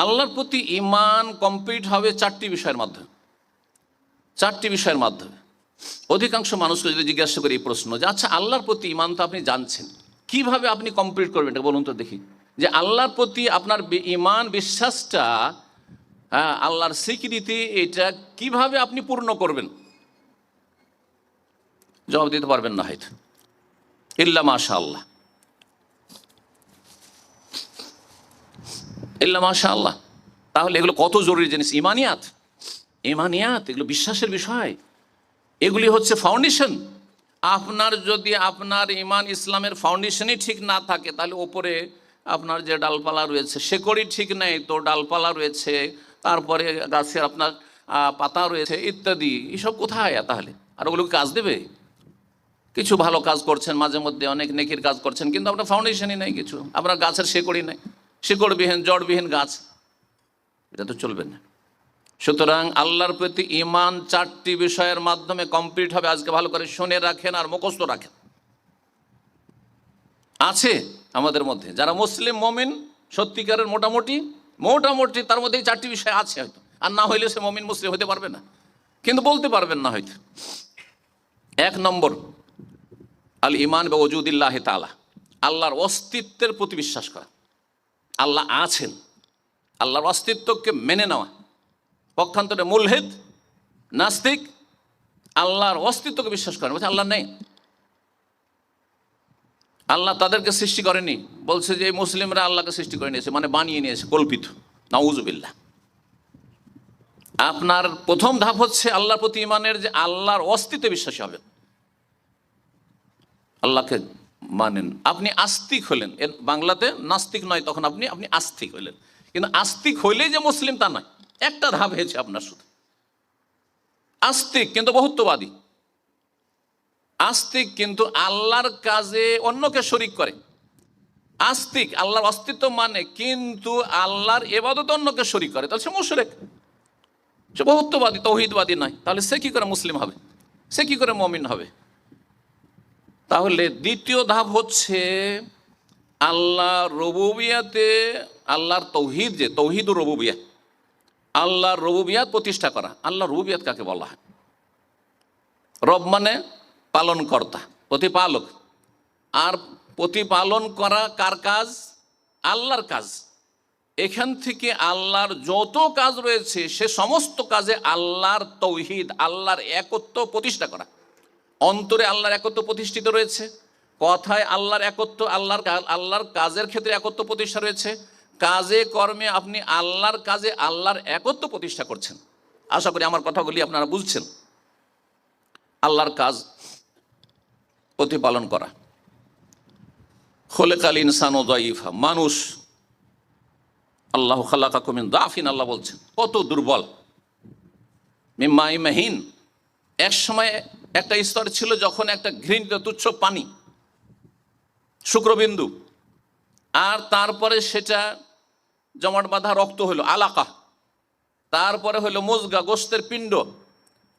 আল্লাহর প্রতি ইমান কমপ্লিট হবে চারটি বিষয়ের মাধ্যমে। চারটি বিষয়ের মাধ্যমে। অধিকাংশ মানুষকে যদি জিজ্ঞাসা করি এই প্রশ্ন যে আচ্ছা আল্লাহর প্রতি ইমান তো আপনি জানছেন। কীভাবে আপনি কমপ্লিট করবেন এটা বলুন তো দেখি। যে, আল্লাহর প্রতি আপনার ইমান বিশ্বাসটা হ্যাঁ আল্লাহর স্বীকৃতি এটা কীভাবে আপনি পূর্ণ করবেন? জবাব দিতে পারবেন না হয়তো। ইল্লা মাশা আল্লাহ ইল্লা মাশা আল্লাহ তাহলে এগুলো কত জরুরি জিনিস? ইমানিয়াত। ইমানিয়াত, এগুলো বিশ্বাসের বিষয়। এগুলি হচ্ছে ফাউন্ডেশন আপনার যদি আপনার ইমান ইসলামের ফাউন্ডেশনই ঠিক না থাকে, তাহলে ওপরে আপনার যে ডালপালা রয়েছে, শেকড়ই ঠিক নেই, তো ডালপালা রয়েছে, তারপরে গাছের আপনার পাতা রয়েছে, ইত্যাদি। এসব কোথায় তাহলে? আর ওগুলো কাজ দেবে? কিছু ভালো কাজ করছেন, মাঝে মধ্যে অনেক নেকির কাজ করছেন, কিন্তু আপনার ফাউন্ডেশনই নেই কিছু। আপনার গাছের শেকড়ই নেই। শিকড়বিহীন, জড়বিহীন গাছ। এটা তো চলবে না। সুতরাং আল্লাহর প্রতি ইমান চারটি বিষয়ের মাধ্যমে কমপ্লিট হবে। আজকে ভালো করে শুনে রাখেন আর মুখস্থ রাখেন। আছে আমাদের মধ্যে। যারা মুসলিম, মমিন, সত্যিকারের মোটামুটি মোটামুটি তার মধ্যে চারটি বিষয় আছে হয়তো। আর না হইলে সে মমিন, মুসলিম হতে পারবে না। কিন্তু বলতে পারবেন না হয়তো। এক নম্বর আল ইমান বা ওজুদিল্লাহ তালা আল্লাহর অস্তিত্বের প্রতি বিশ্বাস করা। আল্লাহ আছেন। আল্লাহর অস্তিত্বকে মেনে নেওয়া। পক্ষান্তরে মুলহেদ নাস্তিক, আল্লাহর অস্তিত্বকে বিশ্বাস করেন বলছে, আল্লাহ নেই। আল্লাহ তাদেরকে সৃষ্টি করেনি। বলছে যে মুসলিমরা আল্লাহকে সৃষ্টি করে নিয়েছে মানে বানিয়ে নিয়েছে, কল্পিত। নাউজুবিল্লাহ। আপনার প্রথম ধাপ হচ্ছে আল্লাহর প্রতি ইমানের যে আল্লাহর অস্তিত্বে বিশ্বাসী হবে আল্লাহকে মানেন। আপনি আস্তিক হলেন। এর বাংলাতে নাস্তিক নয়, তখন আপনি আপনি আস্তিক হলেন। কিন্তু আস্তিক হইলেই যে মুসলিম তা নয়। একটা ধাপ হয়েছে আপনার শুধু। আস্তিক কিন্তু বহুত্ববাদী। আস্তিক কিন্তু আল্লাহর কাজে অন্যকে শরিক করে। আস্তিক আল্লাহর অস্তিত্ব মানে কিন্তু আল্লাহর এবাদত অন্যকে শরিক করে। তাহলে সে মুশরেক। সে বহুত্ববাদী, তৌহিদবাদী নয়। তাহলে সে কি করে মুসলিম হবে? সে কি করে মমিন হবে? তাহলে দ্বিতীয় ধাপ হচ্ছে আল্লাহ রবুবিয়াতে, আল্লাহর তৌহিদ যে তৌহিদ ও রবুবিয়া। আল্লাহর রবুবিয়াত প্রতিষ্ঠা করা। আল্লাহ রবুবিয়াত কাকে বলা হয়? রব মানে পালনকর্তা, প্রতিপালক। আর প্রতিপালন করা কার কাজ? আল্লাহর কাজ। এখান থেকে আল্লাহর যত কাজ রয়েছে, সে সমস্ত কাজে আল্লাহর তৌহিদ, আল্লাহর একত্ব প্রতিষ্ঠা করা। অন্তরে আল্লাহর একত্ব প্রতিষ্ঠিত রয়েছে, কথায় আল্লাহর একত্ব আল্লাহর আল্লাহর কাজের ক্ষেত্রে একত্ব প্রতিষ্ঠা রয়েছে, কাজে, কর্মে আপনি আল্লাহর কাজে আল্লাহর একত্ব প্রতিষ্ঠা করছেন। আশা করি আমার কথাগুলি আপনারা বুঝছেন। আল্লাহর কাজ প্রতিপালন করা। খোলেকাল ইনসান ও দইফা মানুষ আল্লাহ খাল্লাকা কমিন দাফিন, আল্লাহ বলছেন, কত দুর্বল। মিম্মাই মাহিন, এক সময় একটা স্তর ছিল যখন একটা ঘৃণিত তুচ্ছ পানি, শুক্রবিন্দু। আর তারপরে সেটা জমাট বাঁধা রক্ত হলো, আলাকা। তারপরে হলো মজগা, গোস্তের পিণ্ড।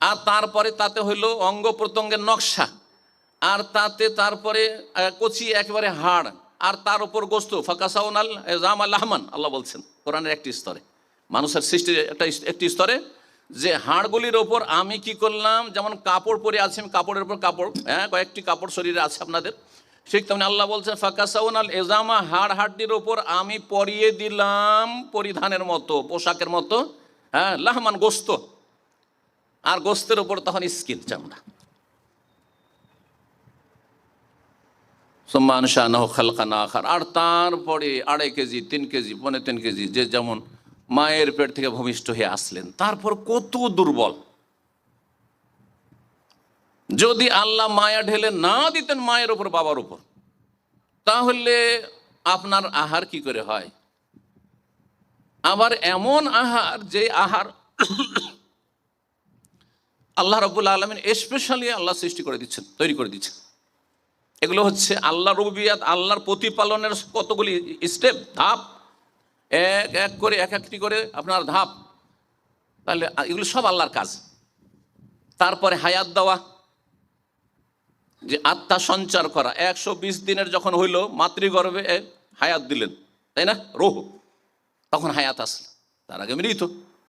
আর তারপরে তাতে হইল অঙ্গ প্রত্যঙ্গের নকশা। আর তাতে তারপরে কচি একেবারে হাড়। আর তার উপর গোস্ত ফাঁকাসাউন আল জাম আল আহমান আল্লাহ বলছেন, কোরআনের একটি স্তরে। মানুষের সৃষ্টির একটা একটি স্তরে যে হাড়গুলির ওপর আমি কি করলাম, যেমন কাপড় পরে আছি আমি কাপড়ের উপর কাপড় হ্যাঁ কয়েকটি কাপড় শরীরে আছে আপনাদের। ঠিক তেমনি আল্লাহ বলছেন ফাঁকাসাউন আল এজামা, হাড় হাড্ডির ওপর আমি পরিয়ে দিলাম পরিধানের মতো, পোশাকের মতো হ্যাঁ লাহমান গোস্ত। আর গোস্তের ওপর তখন স্কিন চামড়া। সম্মান শাহ খালকানা আখার। আর তারপরে আড়াই কেজি, তিন কেজি, পৌনে তিন কেজি, যে যেমন মায়ের পেট থেকে ভূমিষ্ঠ হয়ে আসলেন। তারপর কত দুর্বল। যদি আল্লাহ মায়া ঢেলে না দিতেন মায়ের ওপর বাবার উপর, তাহলে আপনার আহার কি করে হয়? আবার এমন আহার যে আহার আল্লাহ রবুল আলমিন স্পেশালি আল্লাহ সৃষ্টি করে দিচ্ছেন, তৈরি করে দিচ্ছেন। এগুলো হচ্ছে আল্লাহ রবিয়াত, আল্লাহর প্রতিপালনের কতগুলি স্টেপ ধাপ এক এক করে, এক একটি করে আপনার ধাপ। তাহলে এগুলো সব আল্লাহর কাজ। তারপরে হায়াত দেওয়া, যে আত্মা সঞ্চার করা। একশো বিশ দিনের যখন হইল, মাতৃগর্ভে হায়াত দিলেন, তাই না? রোহ। তখন হায়াত আসলো। তার আগে মৃত।